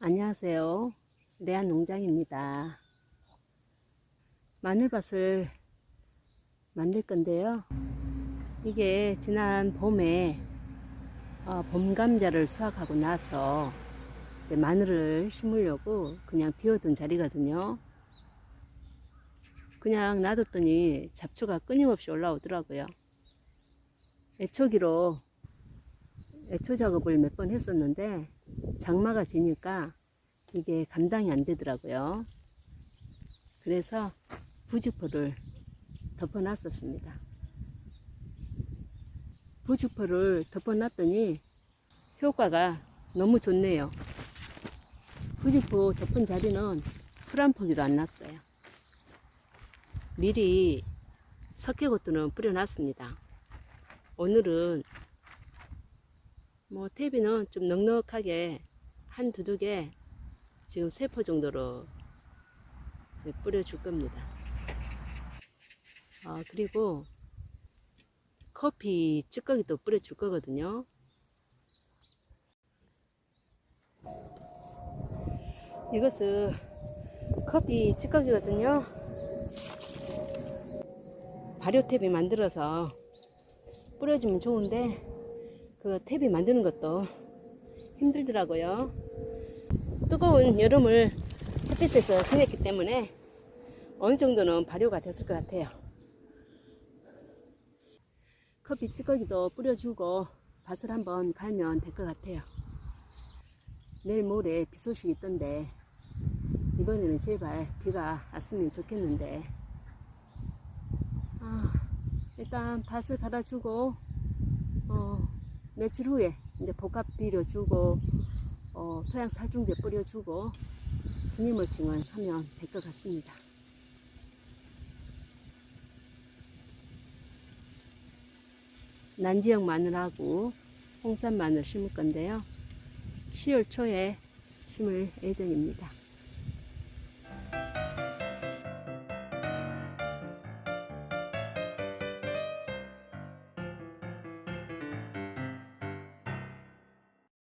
안녕하세요. 레안 농장입니다. 마늘밭을 만들 건데요. 이게 지난 봄에 어, 봄 감자를 수확하고 나서 마늘을 심으려고 그냥 비워둔 자리거든요. 그냥 놔뒀더니 잡초가 끊임없이 올라오더라고요. 애초기로 애초 작업을 몇 번 했었는데 장마가 지니까 이게 감당이 안 되더라고요. 그래서 부직포를 덮어놨었습니다. 부직포를 덮어놨더니 효과가 너무 좋네요. 부직포 덮은 자리는 풀 한 포기도 안 났어요. 미리 석회고토는 뿌려놨습니다. 오늘은 뭐 태비는 좀 넉넉하게 한 두둑에 지금 세포 정도로 뿌려줄 겁니다. 아, 그리고 커피 찌꺼기도 뿌려줄 거거든요. 이것은 커피 찌꺼기거든요. 발효탭이 만들어서 뿌려주면 좋은데 그 탭이 만드는 것도 힘들더라고요. 뜨거운 여름을 햇빛에서 지냈기 때문에 어느 정도는 발효가 됐을 것 같아요. 커피 찌꺼기도 뿌려주고 밭을 한번 갈면 될 것 같아요. 내일 모레 비 소식이 있던데 이번에는 제발 비가 왔으면 좋겠는데 아, 일단 밭을 갈아 주고 어, 며칠 후에 이제 복합 비료 주고 어, 토양 살충제 뿌려 주고 비닐물칭을 하면 될 것 같습니다. 난지역 마늘하고 홍산 마늘 심을 건데요. 10월 초에 심을 예정입니다.